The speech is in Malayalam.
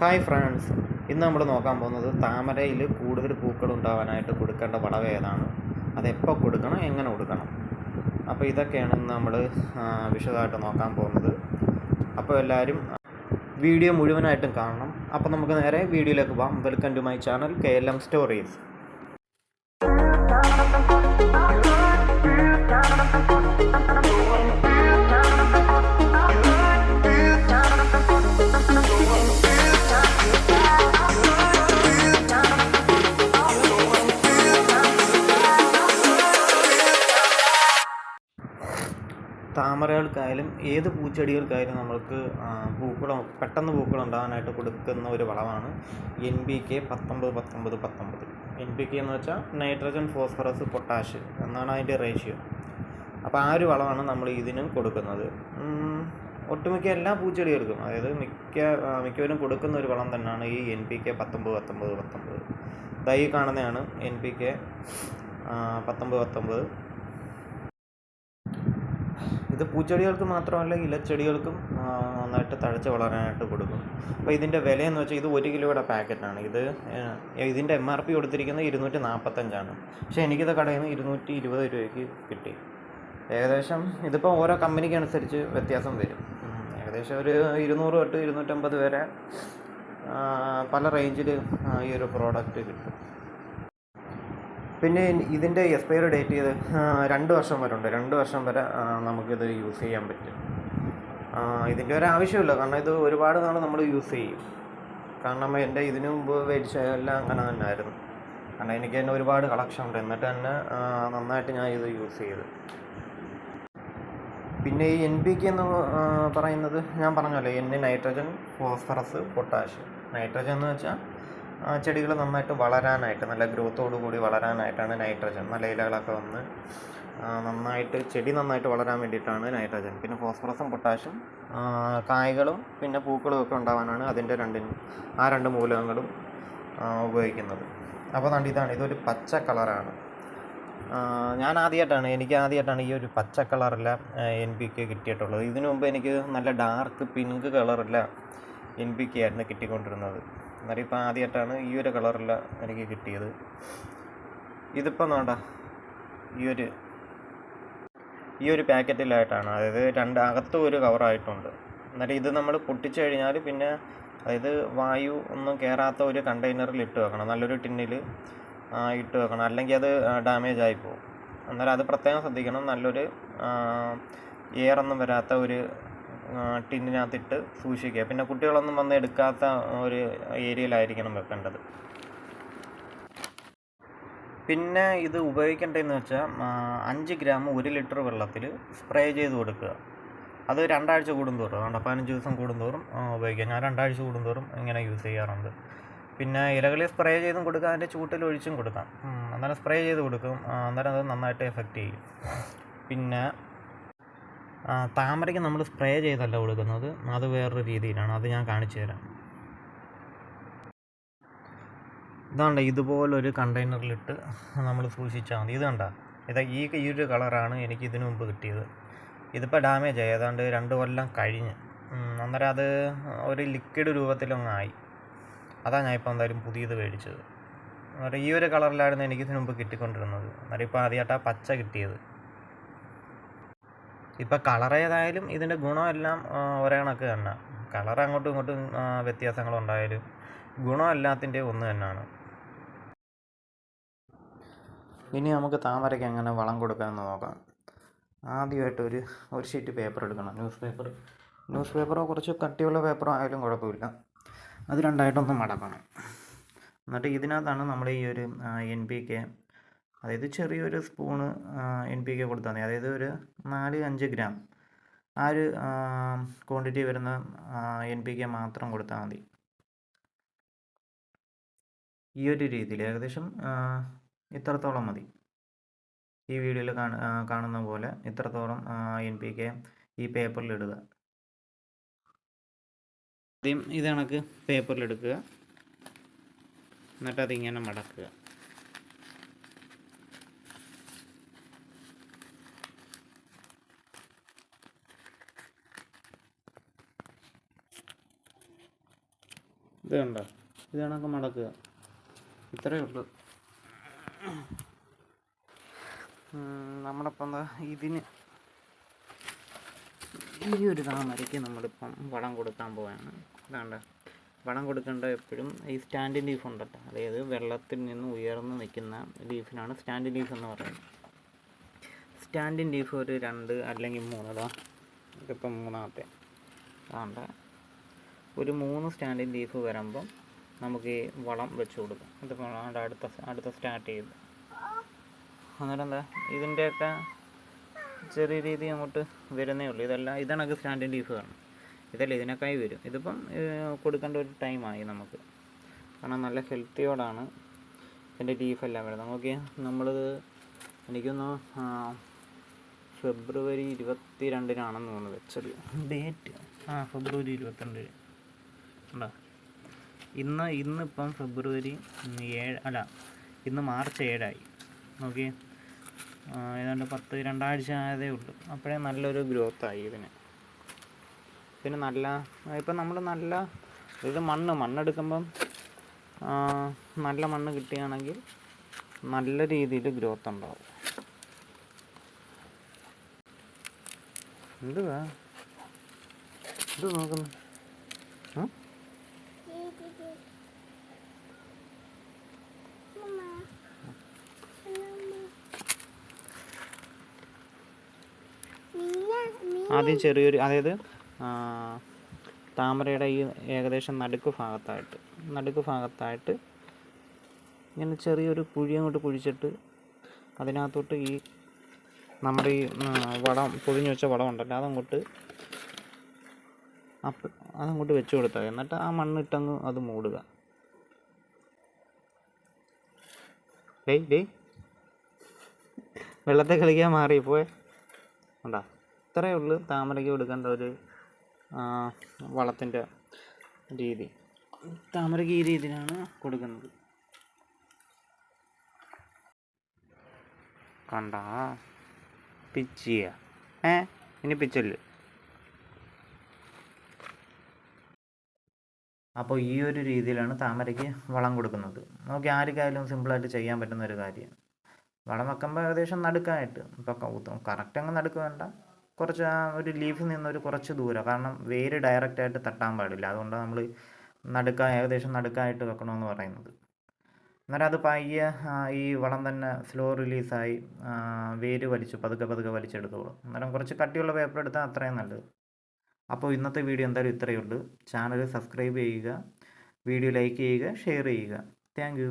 ഹായ് ഫ്രണ്ട്സ് ഇന്ന് നമ്മൾ നോക്കാൻ പോകുന്നത് താമരയിൽ കൂടുതൽ പൂക്കൾ ഉണ്ടാവാനായിട്ട് കൊടുക്കേണ്ട വളവ് ഏതാണ്? അതെപ്പോൾ കൊടുക്കണം? എങ്ങനെ കൊടുക്കണം? അപ്പോൾ ഇതൊക്കെയാണ് നമ്മൾ വിശദമായിട്ട് നോക്കാൻ പോകുന്നത്. അപ്പോൾ എല്ലാവരും വീഡിയോ മുഴുവനായിട്ടും കാണണം. അപ്പോൾ നമുക്ക് നേരെ വീഡിയോയിലേക്ക് പോകാം. Welcome to my channel K L M stories താമരകൾക്കായാലും ഏത് പൂച്ചെടികൾക്കായാലും നമ്മൾക്ക് പൂക്കൾ പെട്ടെന്ന് പൂക്കൾ ഉണ്ടാകാനായിട്ട് കൊടുക്കുന്ന ഒരു വളമാണ് എൻ ബി കെ പത്തൊമ്പത് പത്തൊമ്പത് പത്തൊമ്പത്. എൻ ബി കെ എന്ന് വെച്ചാൽ നൈട്രജൻ ഫോസ്ഫറസ് പൊട്ടാഷ് എന്നാണ് അതിന്റെ റേഷ്യോ അപ്പോൾ ആ ഒരു വളമാണ് നമ്മൾ ഇതിനും കൊടുക്കുന്നത്. ഒട്ടുമിക്ക എല്ലാ പൂച്ചെടികൾക്കും അതായത് മിക്ക മിക്കവരും കൊടുക്കുന്ന ഒരു വളം തന്നെയാണ് ഈ എൻ പി കെ പത്തൊമ്പത് പത്തൊമ്പത് പത്തൊമ്പത്. ദൈ കാണുന്നതാണ് എൻ പി കെ പത്തൊമ്പത് പത്തൊമ്പത്. ഇത് പൂച്ചെടികൾക്ക് മാത്രമല്ല ഇലച്ചെടികൾക്കും നന്നായിട്ട് തഴച്ച് വളരാനായിട്ട് കൊടുക്കും. അപ്പോൾ ഇതിന്റെ വിലയെന്ന് വെച്ചാൽ ഇത് ഒരു കിലോയുടെ പാക്കറ്റാണ്. ഇത് ഇതിന്റെ എം ആർ പി കൊടുത്തിരിക്കുന്നത് ഇരുന്നൂറ്റി നാൽപ്പത്തഞ്ചാണ് പക്ഷേ എനിക്കിത് കടയിൽ നിന്ന് ഇരുന്നൂറ്റി ഇരുപത് രൂപയ്ക്ക് കിട്ടി. ഏകദേശം ഇതിപ്പോൾ ഓരോ കമ്പനിക്ക് അനുസരിച്ച് വ്യത്യാസം വരും. ഏകദേശം ഒരു ഇരുന്നൂറ് തൊട്ട് ഇരുന്നൂറ്റമ്പത് വരെ പല റേഞ്ചിൽ ഈ ഒരു പ്രോഡക്റ്റ് കിട്ടും. പിന്നെ ഇതിന്റെ എക്സ്പയർ ഡേറ്റ് ചെയ്ത് രണ്ട് വർഷം വരെ ഉണ്ട്. രണ്ട് വർഷം വരെ നമുക്കിത് യൂസ് ചെയ്യാൻ പറ്റും. ഇതിന്റെ ഒരു ആവശ്യമില്ല കാരണം ഇത് ഒരുപാട് നാൾ നമ്മൾ യൂസ് ചെയ്യും. കാരണം എന്റെ ഇതിനു മുമ്പ് മേടിച്ച എല്ലാം അങ്ങനെ തന്നെ ആയിരുന്നു കാരണം എനിക്ക് തന്നെ ഒരുപാട് കളക്ഷൻ ഉണ്ട്. എന്നിട്ട് തന്നെ നന്നായിട്ട് ഞാൻ ഇത് യൂസ് ചെയ്തു. പിന്നെ ഈ എൻ പി കെ എന്ന് പറയുന്നത് ഞാൻ പറഞ്ഞല്ലോ. N nitrogen phosphorus potassium nitrogen എന്ന് വെച്ചാൽ ചെടികൾ നന്നായിട്ട് വളരാനായിട്ട് നല്ല ഗ്രോത്തോടു കൂടി വളരാനായിട്ടാണ് നൈട്രജൻ നല്ല ഇലകളൊക്കെ വന്ന് നന്നായിട്ട് ചെടി നന്നായിട്ട് വളരാൻ വേണ്ടിയിട്ടാണ് നൈട്രജൻ. പിന്നെ ഫോസ്ഫറസും പൊട്ടാഷും ആ, കായ്കളും പിന്നെ പൂക്കളും ഒക്കെ ഉണ്ടാവാനാണ് അതിന്റെ രണ്ടിനും ആ രണ്ട് മൂലകങ്ങളും ഉപയോഗിക്കുന്നത്. അപ്പോൾ കണ്ട് ഇതാണ് ഇതൊരു പച്ച കളറാണ്. ഞാൻ ആദ്യമായിട്ടാണ് എനിക്ക് ആദ്യമായിട്ടാണ് ഈ ഒരു പച്ച കളറില്ല എൻ പി കെ കിട്ടിയിട്ടുള്ളത്. ഇതിനു മുമ്പ് എനിക്ക് നല്ല ഡാർക്ക് പിങ്ക് കളറില്ല എൻ പി കെ ആയിരുന്നു കിട്ടിക്കൊണ്ടിരുന്നത്. അന്നേരം ഇപ്പം ആദ്യമായിട്ടാണ് ഈ ഒരു കളറില്ല എനിക്ക് കിട്ടിയത്. ഇതിപ്പോൾ നോണ്ട ഈ ഒരു ഈ ഒരു പാക്കറ്റിലായിട്ടാണ്. അതായത് രണ്ട് അകത്തും ഒരു കവറായിട്ടുണ്ട് എന്നിട്ട് ഇത് നമ്മൾ പൊട്ടിച്ചു കഴിഞ്ഞാൽ പിന്നെ അതായത് വായു ഒന്നും കയറാത്ത ഒരു കണ്ടെയ്നറിൽ ഇട്ട് വെക്കണം. നല്ലൊരു ടിന്നിൽ ഇട്ട് വെക്കണം. അല്ലെങ്കിൽ അത് ഡാമേജ് ആയി പോകും. അന്നേരം അത് പ്രത്യേകം ശ്രദ്ധിക്കണം. നല്ലൊരു എയർ ഒന്നും വരാത്ത ഒരു ടിന്നിനകത്തിട്ട് സൂക്ഷിക്കുക. പിന്നെ കുട്ടികളൊന്നും വന്ന് എടുക്കാത്ത ഒരു ഏരിയയിലായിരിക്കണം വെക്കേണ്ടത്. പിന്നെ ഇത് ഉപയോഗിക്കേണ്ടതെന്ന് വെച്ചാൽ അഞ്ച് ഗ്രാം ഒരു ലിറ്റർ വെള്ളത്തിൽ സ്പ്രേ ചെയ്ത് കൊടുക്കുക. അത് രണ്ടാഴ്ച കൂടുന്തോറും അതുകൊണ്ട് പതിനഞ്ച് ദിവസം കൂടുന്തോറും ഉപയോഗിക്കുക. ഉപയോഗിക്കാം ഞാൻ രണ്ടാഴ്ച കൂടുന്തോറും ഇങ്ങനെ യൂസ് ചെയ്യാറുണ്ട്. പിന്നെ ഇലകളിൽ സ്പ്രേ ചെയ്തും കൊടുക്കാം അതിന്റെ ചൂട്ടിൽ ഒഴിച്ചും കൊടുക്കാം. അന്നേരം സ്പ്രേ ചെയ്ത് കൊടുക്കും. അന്നേരം അത് നന്നായിട്ട് എഫക്റ്റ് ചെയ്യും. പിന്നെ താമരയ്ക്ക് നമ്മൾ സ്പ്രേ ചെയ്തല്ല കൊടുക്കുന്നത്. അത് വേറൊരു രീതിയിലാണ്. അത് ഞാൻ കാണിച്ചു തരാം. ഇതാണ്ട് ഇതുപോലൊരു കണ്ടെയ്നറിലിട്ട് നമ്മൾ സൂക്ഷിച്ചാൽ മതി. ഇത് കണ്ട ഇത് ഈ ഈ ഒരു കളറാണ് എനിക്ക് ഇതിനു മുമ്പ് കിട്ടിയത്. ഇതിപ്പോൾ ഡാമേജ് ആയി. ഏതാണ്ട് രണ്ട് കൊല്ലം കഴിഞ്ഞ്. അന്നേരം അത് ഒരു ലിക്വിഡ് രൂപത്തിലൊന്നായി അതാണ് ഞാൻ ഇപ്പോൾ എന്തായാലും പുതിയത് മേടിച്ചത്. അന്നേരം ഈ ഒരു കളറിലായിരുന്നു എനിക്ക് ഇതിനു മുമ്പ് കിട്ടിക്കൊണ്ടിരുന്നത്. അന്നേരം ഇപ്പോൾ ആദ്യമായിട്ടാണ് പച്ച കിട്ടിയത്. ഇപ്പം കളർ ഏതായാലും ഇതിന്റെ ഗുണമെല്ലാം ഒരേ കണക്ക് തന്നെ. കളർ അങ്ങോട്ടും ഇങ്ങോട്ടും വ്യത്യാസങ്ങളുണ്ടായാലും ഗുണം എല്ലാത്തിന്റെയും ഒന്ന് തന്നെയാണ്. ഇനി നമുക്ക് താമരയ്ക്ക് എങ്ങനെ വളം കൊടുക്കാമെന്ന് നോക്കാം. ആദ്യമായിട്ട് ഒരു ഒരു ഷീറ്റ് പേപ്പർ എടുക്കണം. ന്യൂസ് പേപ്പർ ന്യൂസ് പേപ്പറോ കുറച്ച് കട്ടിയുള്ള പേപ്പറോ ആയാലും കുഴപ്പമില്ല. അത് രണ്ടായിട്ടൊന്ന് മടക്കണം. എന്നിട്ട് ഇതിനകത്താണ് നമ്മൾ ഈ ഒരു എൻ പി കെ അതായത് ചെറിയൊരു സ്പൂണ് എൻ പി കെ കൊടുത്താൽ മതി. അതായത് ഒരു നാല് അഞ്ച് ഗ്രാം. ആ ഒരു ക്വാണ്ടിറ്റി വരുന്ന എൻ പി കെ മാത്രം കൊടുത്താൽ മതി. ഈ ഒരു രീതിയിൽ ഏകദേശം ഇത്രത്തോളം മതി. ഈ വീഡിയോയിൽ കാണുന്ന പോലെ ഇത്രത്തോളം എൻ പി കെ ഈ പേപ്പറിൽ ഇടുക. ആദ്യം ഇത് കണക്ക് പേപ്പറിൽ എടുക്കുക. എന്നിട്ട് അതിങ്ങനെ മടക്കുക. കണ്ടോ ഇത് കണക്ക് മടക്കുക. ഇത്രയേ ഉള്ളൂ. നമ്മളിപ്പം ഇതിന് ഈ ഒരു താമരയ്ക്ക് നമ്മളിപ്പം വളം കൊടുക്കാൻ പോവാണ്. ഇതാണ്ട. വളം കൊടുക്കേണ്ട എപ്പോഴും ഈ സ്റ്റാൻഡ് ലീഫ് ഉണ്ടല്ലോ. അതായത് വെള്ളത്തിൽ നിന്ന് ഉയർന്ന് നിൽക്കുന്ന ലീഫിനാണ് സ്റ്റാൻഡ് ലീഫ് എന്ന് പറയുന്നത്. സ്റ്റാൻഡിൻ ലീഫ് ഒരു രണ്ട് അല്ലെങ്കിൽ മൂന്നതാ ഇതാ ഇതിപ്പം മൂന്നാമത്തെ. അതാണ്ട് ഒരു മൂന്ന് സ്റ്റാൻഡിൻ ലീഫ് വരുമ്പം നമുക്ക് ഈ വളം വെച്ച് കൊടുക്കാം. ഇതിപ്പോൾ അടുത്ത അടുത്ത സ്റ്റാർട്ട് ചെയ്ത്. അന്നേരം എന്താ ഇതിന്റെയൊക്കെ ചെറിയ രീതി അങ്ങോട്ട് വരുന്നേ ഉള്ളൂ. ഇതല്ല ഇതാണൊക്കെ സ്റ്റാൻഡിൻ ലീഫ് കാണും ഇതല്ല ഇതിനൊക്കെയായി വരും. ഇതിപ്പം കൊടുക്കേണ്ട ഒരു ടൈമായി നമുക്ക്. കാരണം നല്ല ഹെൽത്തിയോടാണ് ഇതിന്റെ ലീഫെല്ലാം വരുന്നത്. നമുക്ക് നമ്മളിത് എനിക്കൊന്ന് ഫെബ്രുവരി ഇരുപത്തി രണ്ടിനാണെന്ന് തോന്നുന്നു വെച്ചത്. ഡേറ്റ്. ആ ഫെബ്രുവരി ഇരുപത്തിരണ്ട് ഉണ്ടോ? ഇന്ന് ഇന്നിപ്പം ഫെബ്രുവരി ഏഴ് അല്ല ഇന്ന് മാർച്ച് ഏഴായി. നോക്കി ഏതാണ്ട് പത്ത് രണ്ടാഴ്ച ആയതേ ഉള്ളൂ. അപ്പോഴേ നല്ലൊരു ഗ്രോത്തായി ഇതിന്. പിന്നെ നല്ല ഇപ്പം നമ്മൾ നല്ല ഇത് മണ്ണ് മണ്ണെടുക്കുമ്പം നല്ല മണ്ണ് കിട്ടുകയാണെങ്കിൽ നല്ല രീതിയിൽ ഗ്രോത്ത് ഉണ്ടാവും. എന്തുവാ? ഇത് നോക്കുന്നു. ആദ്യം ചെറിയൊരു അതായത് താമരയുടെ ഈ ഏകദേശം നടുക്ക് ഭാഗത്തായിട്ട് നടുക്ക് ഭാഗത്തായിട്ട് ഇങ്ങനെ ചെറിയൊരു കുഴി അങ്ങോട്ട് കുഴിച്ചിട്ട് അതിനകത്തോട്ട് ഈ നമ്മുടെ ഈ വളം പൊതിഞ്ഞു വെച്ച വളം ഉണ്ടല്ലോ അതങ്ങോട്ട് അപ്പം അതങ്ങോട്ട് വെച്ച് കൊടുത്താൽ എന്നിട്ട് ആ മണ്ണിട്ടങ്ങ് അത് മൂടുക. ഡേയ് ഡേയ്. വെള്ളത്തെ കളിക്കാൻ മാറിപ്പോയെ. ഉണ്ടാ ഇത്രയേ ഉള്ളൂ താമരയ്ക്ക് കൊടുക്കേണ്ട ഒരു വളത്തിന്റെ രീതി. താമരയ്ക്ക് ഈ രീതിയിലാണ് കൊടുക്കുന്നത്. കണ്ടാ? പിച്ചിയ. ഏ? ഇനി പിച്ചൽ അപ്പോൾ ഈ ഒരു രീതിയിലാണ് താമരയ്ക്ക് വളം കൊടുക്കുന്നത്. നമുക്ക് ആർക്കായാലും സിമ്പിളായിട്ട് ചെയ്യാൻ പറ്റുന്ന ഒരു കാര്യമാണ് വളം വെക്കുമ്പോൾ ഏകദേശം നടുക്കായിട്ട് ഇപ്പോൾ കറക്റ്റ് അങ്ങ് നടുക്ക് വേണ്ട. കുറച്ച് ആ ഒരു ലീഫിൽ നിന്ന് ഒരു കുറച്ച് ദൂരം. കാരണം വേര് ഡയറക്റ്റ് ആയിട്ട് തട്ടാൻ പാടില്ല. അതുകൊണ്ട് നമ്മൾ നടുക്ക ഏകദേശം നടുക്കായിട്ട് വെക്കണമെന്ന് പറയുന്നത്. അന്നേരം അത് പയ്യെ ഈ വളം തന്നെ സ്ലോ റിലീസായി വേര് വലിച്ചു പതുക്കെ പതുക്കെ വലിച്ചെടുത്തോളും. അന്നേരം കുറച്ച് കട്ടിയുള്ള പേപ്പർ എടുത്താൽ അത്രയും നല്ലത്. അപ്പോൾ ഇന്നത്തെ വീഡിയോ എന്തായാലും ഇത്രയേ ഉള്ളൂ. ചാനൽ സബ്സ്ക്രൈബ് ചെയ്യുക വീഡിയോ ലൈക്ക് ചെയ്യുക ഷെയർ ചെയ്യുക. താങ്ക്